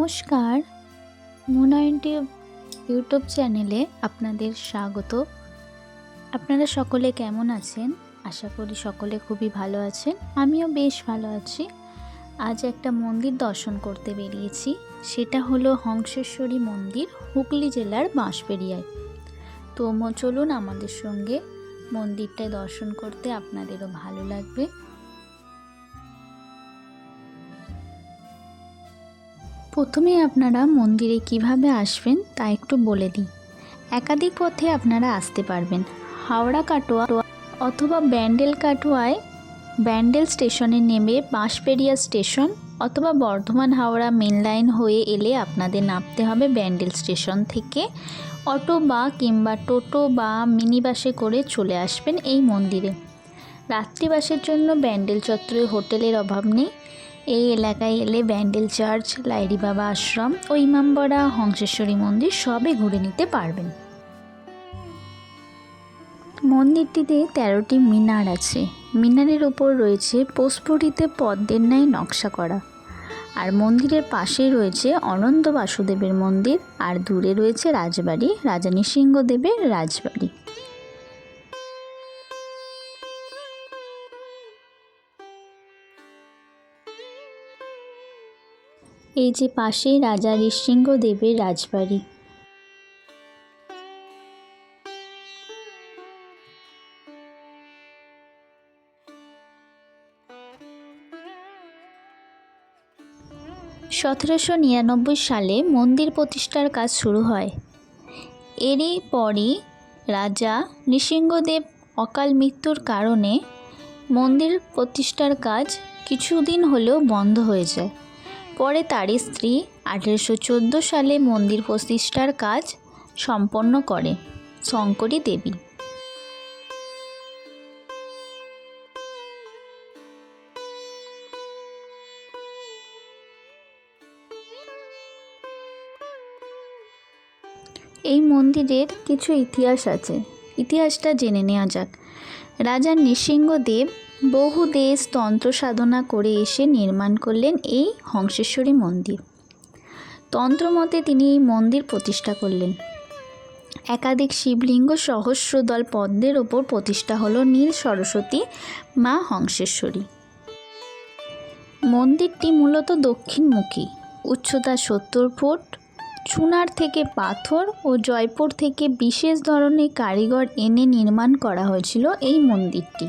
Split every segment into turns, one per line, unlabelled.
নমস্কার। মুনায়নটি ইউটিউব চ্যানেলে আপনাদের স্বাগত। আপনারা সকলে কেমন আছেন? আশা করি সকলে খুবই ভালো আছেন। আমিও বেশ ভালো আছি। আজ একটা মন্দির দর্শন করতে বেরিয়েছি। সেটা হলো হংসেশ্বরী মন্দির, হুগলি জেলার বাঁশবেড়িয়ায়। তো চলুন আমাদের সঙ্গে মন্দিরটায় দর্শন করতে আপনাদেরও ভালো লাগবে। প্রথমে আপনারা মন্দিরে কীভাবে আসবেন তা একটু বলে দিই একাধিক পথে আপনারা আসতে পারবেন। হাওড়া কাটোয়া অথবা ব্যান্ডেল কাটোয়ায় ব্যান্ডেল স্টেশনে নেমে বাঁশপেরিয়া স্টেশন অথবা বর্ধমান হাওড়া মেন লাইন হয়ে এলে আপনাদের নামতে হবে ব্যান্ডেল স্টেশন থেকে। অটো বা কিংবা টোটো বা মিনি বাসে করে চলে আসবেন এই মন্দিরে। রাত্রিবাসের জন্য ব্যান্ডেল চত্বরে হোটেলের অভাব নেই। এই এলাকায় এলে ব্যান্ডেল চার্চ লাইরি বাবা আশ্রম ও ইমামবাড়া হংসেশ্বরী মন্দির সবে ঘুরে নিতে পারবেন। মন্দিরটিতে তেরোটি মিনার আছে। মিনারের ওপর রয়েছে পোস্ফরিতে পদ্মের ন্যায় নকশা করা। আর মন্দিরের পাশেই রয়েছে অনন্ত বাসুদেবের মন্দির, আর দূরে রয়েছে রাজবাড়ি, রাজা নৃসিংহদেবের রাজবাড়ি। এই যে পাশেই রাজা নৃসিংহদেবের রাজবাড়ি। সতেরোশো নিরানব্বই সালে মন্দির প্রতিষ্ঠার কাজ শুরু হয়। এরই পরই রাজা নৃসিংহদেব অকাল মৃত্যুর কারণে মন্দির প্রতিষ্ঠার কাজ কিছুদিন হলেও বন্ধ হয়ে যায়। পরে তারই স্ত্রী আঠেরোশো চোদ্দ সালে মন্দির প্রতিষ্ঠার কাজ সম্পন্ন করে, শঙ্করী দেবী। এই মন্দিরের কিছু ইতিহাস আছে। ইতিহাসটা জেনে নেওয়া যাক। রাজা নৃসিংহদেব বহু দেশ তন্ত্র সাধনা করে এসে নির্মাণ করলেন এই হংসেশ্বরী মন্দির। তন্ত্রমতে তিনি এই মন্দির প্রতিষ্ঠা করলেন। একাধিক শিবলিঙ্গ সহস্রদল পদ্মের ওপর প্রতিষ্ঠা হলো নীল সরস্বতী মা হংসেশ্বরী। মন্দিরটি মূলত দক্ষিণমুখী। উচ্চতা সত্তর ফুট, চুনার থেকে পাথর ও জয়পুর থেকে বিশেষ ধরনের কারিগর এনে নির্মাণ করা হয়েছিল এই মন্দিরটি।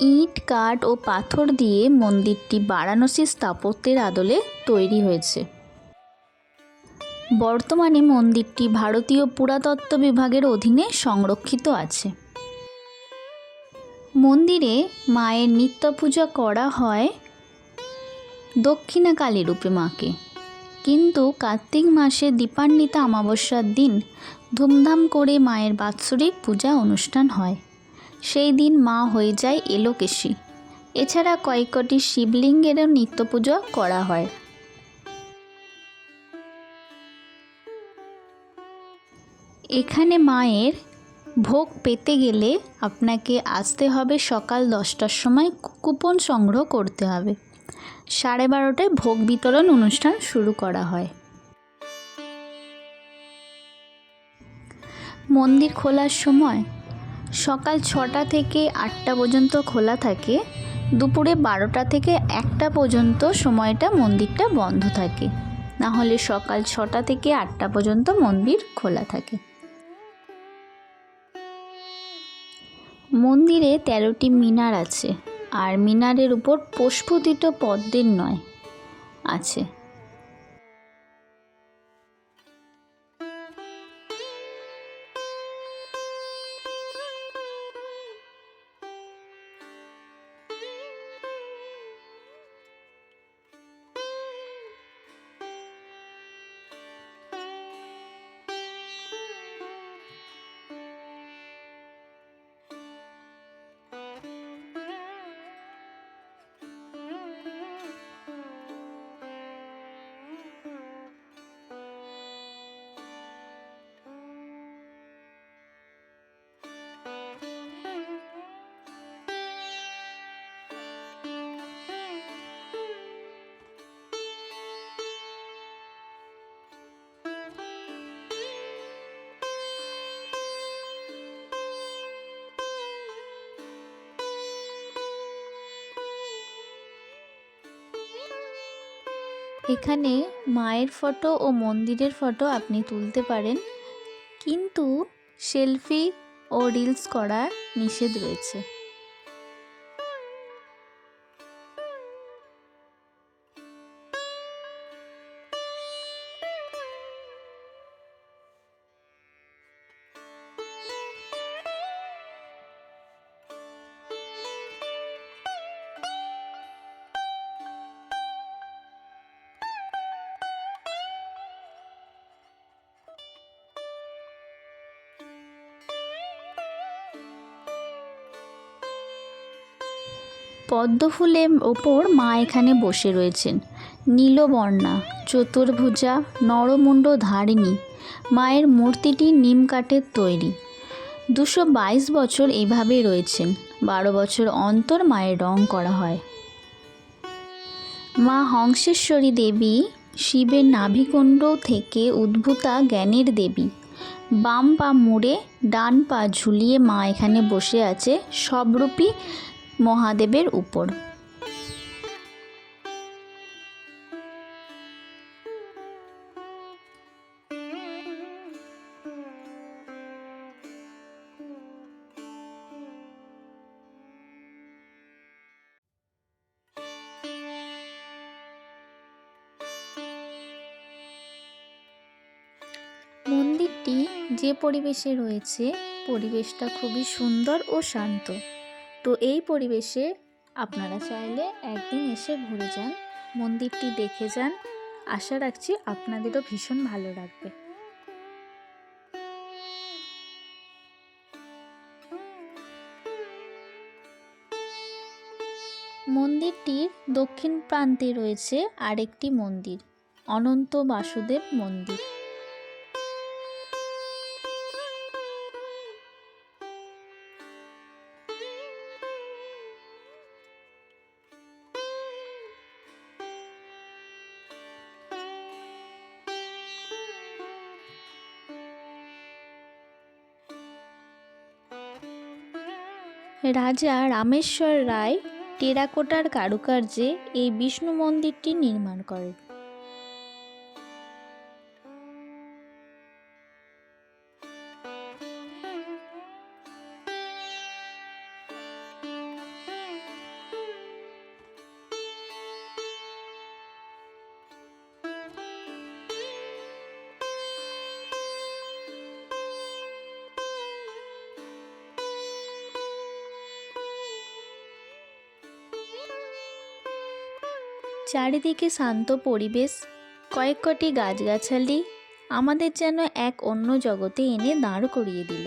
ইট, কাঠ ও পাথর দিয়ে মন্দিরটি বারাণসী স্থাপত্যের আদলে তৈরি হয়েছে। বর্তমানে মন্দিরটি ভারতীয় পুরাতত্ত্ব বিভাগের অধীনে সংরক্ষিত আছে। মন্দিরে মায়ের নিত্য পূজা করা হয় দক্ষিণাকালী রূপে মাকে। কিন্তু কার্তিক মাসে দীপান্বিতা অমাবস্যার দিন ধুমধাম করে মায়ের বাৎসরিক পূজা অনুষ্ঠান হয়। সেই দিন মা হয়ে যায় এলোকেশী। এছাড়া কয়েকটি শিবলিঙ্গেরও নিত্য পুজো করা হয়। এখানে মায়ের ভোগ পেতে গেলে আপনাকে আসতে হবে সকাল দশটার সময় কুপন সংগ্রহ করতে হবে। সাড়ে বারোটায় ভোগ বিতরণ অনুষ্ঠান শুরু করা হয়। মন্দির খোলার সময় সকাল ছটা থেকে আটটা পর্যন্ত খোলা থাকে। দুপুরে বারোটা থেকে একটা পর্যন্ত সময়টা মন্দিরটা বন্ধ থাকে। না হলে সকাল ছটা থেকে আটটা পর্যন্ত মন্দির খোলা থাকে। মন্দিরে তেরোটি মিনার আছে, আর মিনারের উপর প্রস্ফুটিত পদ্মের নয় আছে। এখানে মায়ের ফটো ও মন্দিরের ফটো আপনি তুলতে পারেন। কিন্তু সেলফি ও রিলস করা নিষেধ রয়েছে। পদ্ম ফুলের ওপর মা এখানে বসে রয়েছেন। নীলবর্ণা, চতুর্ভুজা, নরমুণ্ড ধারিণী, মায়ের মূর্তিটি নিম কাঠের তৈরি। দুশো বাইশ বছর এইভাবেই রয়েছেন। বারো বছর অন্তর মায়ের রং করা হয়। মা হংসেশ্বরী দেবী, শিবের নাভিকুণ্ড থেকে উদ্ভূতা জ্ঞানের দেবী। বাম পা মুড়ে, ডান পা ঝুলিয়ে মা এখানে বসে আছে। সবরূপী মহাদেবের উপর। মন্দিরটি যে পরিবেশে রয়েছে পরিবেশটা খুবই সুন্দর ও শান্ত। তো এই পরিবেশে আপনারা চাইলে একদিন এসে ঘুরে যান, মন্দিরটি দেখে যান। আশা রাখছি আপনাদেরও ভীষণ ভালো লাগবে। মন্দিরটির দক্ষিণ প্রান্তে রয়েছে আরেকটি মন্দির, অনন্ত বাসুদেব মন্দির। রাজা রামেশ্বর রায় টেরাকোটার কারুকার্যে এই বিষ্ণু মন্দিরটি নির্মাণ করেন। চারিদিকে শান্ত পরিবেশ, কয়েক কটি গাছগাছালি আমাদের যেন এক অন্য জগতে এনে দাঁড় করিয়ে দিল।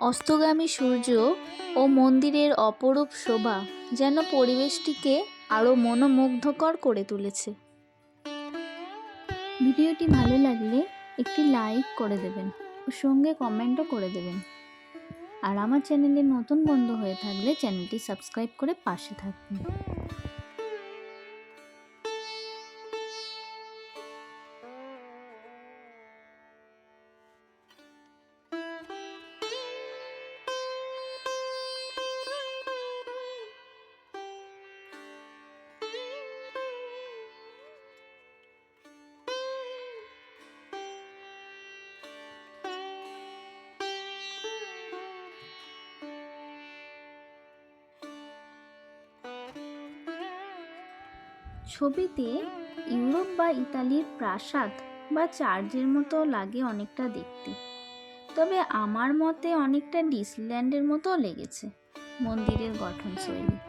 অস্তগামী সূর্য ও মন্দিরের অপরূপ শোভা যেন পরিবেশটিকে আরও মনোমুগ্ধকর করে তুলেছে। ভিডিওটি ভালো লাগলে একটি লাইক করে দেবেন ও সঙ্গে কমেন্টও করে দেবেন। আর আমার চ্যানেলে নতুন বন্ধু হয়ে থাকলে চ্যানেলটি সাবস্ক্রাইব করে পাশে থাকবেন। ছবিতে ইউরোপ বা ইতালির প্রাসাদ বা চার্চের মতো লাগে অনেকটা দেখতে। তবে আমার মতে অনেকটা ডিসল্যান্ডের মতো লেগেছে মন্দিরের গঠন গঠনশৈলী।